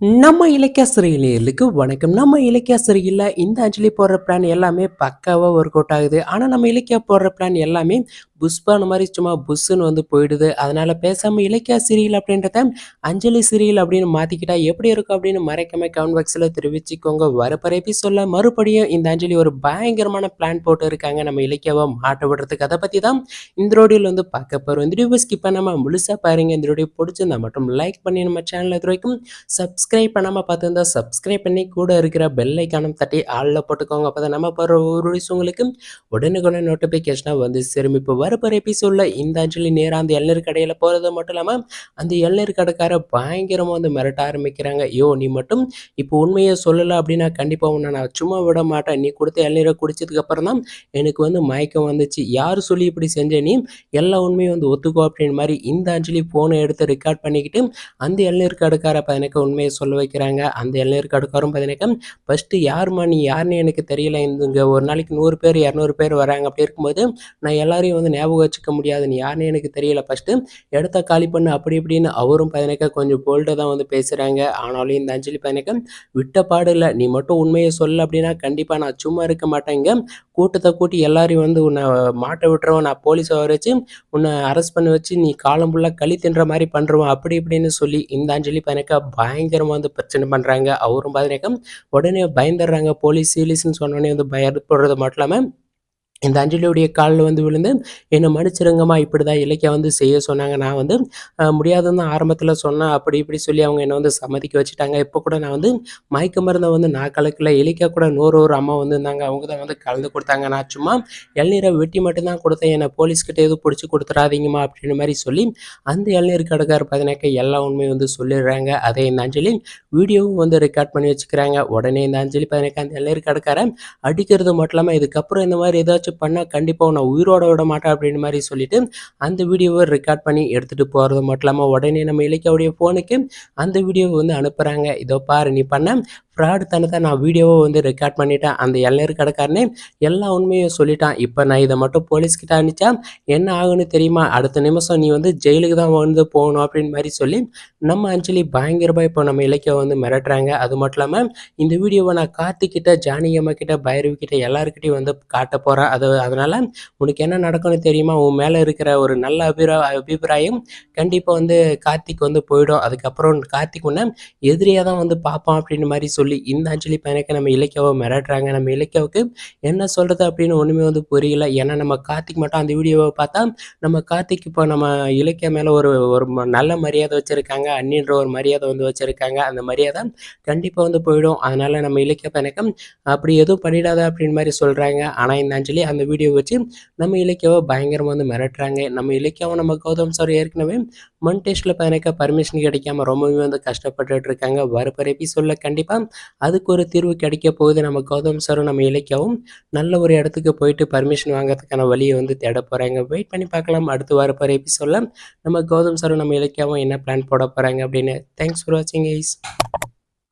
நம்ம இலக்கிய சிறையிலேருக்கு வணக்கம். நம்ம இலக்கிய சிறையில் இந்த அஞ்சலி போடுற பிளான் எல்லாமே பக்காவாக ஒர்க் அவுட் ஆகுது. ஆனால் நம்ம இலக்கியா போடுற பிளான் எல்லாமே புஷ்பான மாதிரி சும்மா புஷ்ஷுன்னு வந்து போயிடுது. அதனால் பேசாமல் இலக்கிய சிறியல் அப்படின்றத அஞ்சலி சிறியல் அப்படின்னு மாற்றிக்கிட்டா எப்படி இருக்கும் அப்படின்னு மறைக்காம கமெண்ட் பாக்ஸில் தெரிவிச்சுக்கோங்க. வரப்போற சொல்ல மறுபடியும் இந்த அஞ்சலி ஒரு பயங்கரமான பிளான் போட்டு இருக்காங்க. நம்ம இலக்கியாவை மாட்ட விடுறதுக்கு. அதை பற்றி தான் இந்த ரோடியில் வந்து பார்க்க போகிறோம் இந்த வீடியோ ஸ்கிப் பண்ணாமல் முழுசாக பாருங்க. இந்த வீடியோ பிடிச்சிருந்தா மட்டும் லைக் பண்ணி நம்ம சேனல் இது வரைக்கும் சப்ஸ்கிரைப் பண்ணாமல் பார்த்துருந்தா சப்ஸ்கிரைப் பண்ணி கூட இருக்கிற பெல் ஐக்கானம் தட்டி ஆளில் போட்டுக்கோங்க. அப்போ தான் நம்ம போகிற ஒரு உங்களுக்கு உடனுக்குடன் நோட்டிஃபிகேஷனாக வந்து சேரும். வர வரப்போகிற எபிசோடில் இந்த அஞ்சலி நேராக அந்த இளநீர் கடையில் போகிறது மட்டும் இல்லாமல் அந்த இளநீர் கடைக்கார பயங்கரமாக வந்து மிரட்ட ஆரம்பிக்கிறாங்க. ஐயோ நீ மட்டும் இப்போ உண்மையை சொல்லலை அப்படின்னா கண்டிப்பாக உன்னை நான் சும்மா விட மாட்டேன். நீ கொடுத்த இளநீரை குடிச்சதுக்கப்புறம் தான் எனக்கு வந்து மயக்கம் வந்துச்சு. யார் சொல்லி இப்படி செஞ்ச நீ? எல்லா உண்மையும் வந்து ஒத்துக்கோ அப்படின்னு மாதிரி இந்த அஞ்சலி ஃபோனை எடுத்து ரெக்கார்ட் பண்ணிக்கிட்டு அந்த இளநீர் கடைக்கார பதினக்க உண்மையை சொல்ல வைக்கிறாங்க. அந்த இளநீர் கடைக்காரும் பதினக்க ஃபஸ்ட்டு யாரும்மா நீ? யாருன்னு எனக்கு தெரியல. இங்கே ஒரு நாளைக்கு நூறு பேர் இரநூறு பேர் வராங்க. அப்படி இருக்கும்போது நான் எல்லாரையும் வந்து ஞாபகம் வச்சுக்க முடியாது நீ யாருன்னு எனக்கு தெரியல. ஃபஸ்ட்டு இடத்த காலி பண்ணு அப்படி இப்படின்னு அவரும் பதினக்க கொஞ்சம் போல்டாக தான் வந்து பேசுகிறாங்க ஆனாலும் இந்த அஞ்சலி பதினக்க விட்ட பாடு இல்லை. நீ மட்டும் உண்மையை சொல்ல அப்படின்னா கண்டிப்பாக நான் சும்மா இருக்க மாட்டேங்க கூட்டத்தை கூட்டி எல்லாரையும் வந்து உன்னை மாட்ட விட்டுறவன் நான் போலீஸை வர வச்சு உன்னை அரெஸ்ட் பண்ணி வச்சு நீ காலம் ஃபுல்லாக களி தின்ற மாதிரி பண்ணுறவன் அப்படி இப்படின்னு சொல்லி இந்த அஞ்சலி பதினக்கா பயங்கரமாக வந்து பிரச்சனை பண்ணுறாங்க அவரும் பதினக்கம் உடனே பயந்துடுறாங்க. போலீஸ் சீலீஸ்ன்னு சொன்னோடனே வந்து பயப்படுறது மட்டும் இல்லாமல் இந்த அஞ்சலியுடைய காலில் வந்து விழுந்து என்னை மன்னிச்சிருங்கம்மா இப்படி தான் இலக்கியா வந்து செய்ய சொன்னாங்க. நான் வந்து முடியாதுன்னு தான் ஆரம்பத்தில் சொன்னேன் அப்படி இப்படி சொல்லி அவங்க என்னை வந்து சம்மதிக்க வச்சுட்டாங்க. இப்போ கூட நான் வந்து மயக்க மருந்தை வந்து நான் கலக்கல. இலக்கியா கூட நூறு ஒரு அம்மா வந்து இருந்தாங்க. அவங்க தான் வந்து கலந்து கொடுத்தாங்க. நான் சும்மா இளநீரை வெட்டி மட்டும்தான் கொடுத்தேன். என்னை போலீஸ்கிட்ட எதுவும் பிடிச்சி கொடுத்துறாதீங்கம்மா அப்படின்னு மாதிரி சொல்லி அந்த இளநீர் கடைக்கார் பதினாக்க எல்லா உண்மையும் வந்து சொல்லிடுறாங்க. அதே இந்த அஞ்சலி வீடியோவும் வந்து ரெக்கார்ட் பண்ணி வச்சுக்கிறாங்க. உடனே இந்த அஞ்சலி பார்த்தீங்கன்னா அந்த இளநீர் கடைக்காரன் அடிக்கிறது மட்டும் இல்லாமல் இதுக்கப்புறம் இந்த மாதிரி ஏதாச்சும் பண்ணால் கண்டிப்பாக நான் உயிரோட விட மாட்டேன் அப்படின்னு மாதிரி சொல்லிட்டு அந்த வீடியோவை ரெக்கார்ட் பண்ணி எடுத்துகிட்டு போகிறது மட்டும் இல்லாமல் உடனே நம்ம இலக்கியாவுடைய ஃபோனுக்கு அந்த வீடியோவை வந்து அனுப்புகிறாங்க இதோ பாரு நீ பண்ண ஃப்ராடு தனத்தை நான் வீடியோவை வந்து ரெக்கார்ட் பண்ணிட்டேன். அந்த இளநீர் கடைக்காரனே எல்லா உண்மையும் சொல்லிட்டான். இப்போ நான் இதை மட்டும் போலீஸ்கிட்ட அனுப்பிச்சா என்ன ஆகுன்னு தெரியுமா? அடுத்த நிமிஷம் நீ வந்து ஜெயிலுக்கு தான் வந்து போகணும் அப்படின்னு மாதிரி சொல்லி நம்ம அஞ்சலி பயங்கரமாக இப்போ நம்ம இலக்கியம் வந்து மிரட்டுறாங்க. அது மட்டும் இல்லாமல் இந்த வீடியோவை நான் கார்த்திக்கிட்ட ஜானகியம்மா கிட்ட பைரவி கிட்ட எல்லாருக்கிட்டையும் வந்து காட்ட போகிறேன் அது அதனால் உனக்கு என்ன நடக்கும்னு தெரியுமா? உன் மேலே இருக்கிற ஒரு நல்ல அபிரா அபிப்பிராயம் கண்டிப்பாக வந்து கார்த்திக் வந்து போயிடும். அதுக்கப்புறம் கார்த்திக் உன்னை எதிரியாக தான் வந்து பார்ப்பான் அப்படின்னு மாதிரி சொல்லி இந்த அஞ்சலி பையனுக்கு நம்ம இலக்கியாவை மிரட்டுறாங்க. நம்ம இலக்கியாவுக்கு என்ன சொல்கிறது அப்படின்னு ஒன்றுமே வந்து புரியல. ஏன்னா நம்ம கார்த்திக் மட்டும் அந்த வீடியோவை பார்த்தா நம்ம கார்த்திக் இப்போ நம்ம இலக்கியா மேலே ஒரு ஒரு நல்ல மரியாதை வச்சுருக்காங்க. அண்ணின்ற ஒரு மரியாதை வந்து வச்சுருக்காங்க. அந்த மரியாதை கண்டிப்பாக வந்து போயிடும். அதனால் நம்ம இலக்கிய பையனுக்கு அப்படி எதுவும் பண்ணிடாத அப்படின்னு மாதிரி சொல்கிறாங்க ஆனால் இந்த அஞ்சலி அந்த வீடியோ வச்சு நம்ம இலக்கியாவை பயங்கரமாக வந்து மிரட்டுறாங்க. நம்ம இலக்கியாவை நம்ம கௌதம் சார் ஏற்கனவே மண் டெஸ்ட்டில் பதினக்க பர்மிஷன் கிடைக்காம ரொம்பவே வந்து கஷ்டப்பட்டுட்டு இருக்காங்க. வரப்போகிற எபிசோடில் கண்டிப்பாக அதுக்கு ஒரு தீர்வு கிடைக்க போகுது. நம்ம கௌதம் சாரும் நம்ம இலக்கியாவும் நல்ல ஒரு இடத்துக்கு போயிட்டு பர்மிஷன் வாங்குறதுக்கான வழியை வந்து தேட போகிறாங்க வெயிட் பண்ணி பார்க்கலாம். அடுத்து வரப்போகிற எபிசோடில் நம்ம கௌதம் சாரும் நம்ம இலக்கியாவும் என்ன பிளான் போட போகிறாங்க அப்படின்னு. தேங்க்ஸ் ஃபார் வாட்சிங் ஐஸ்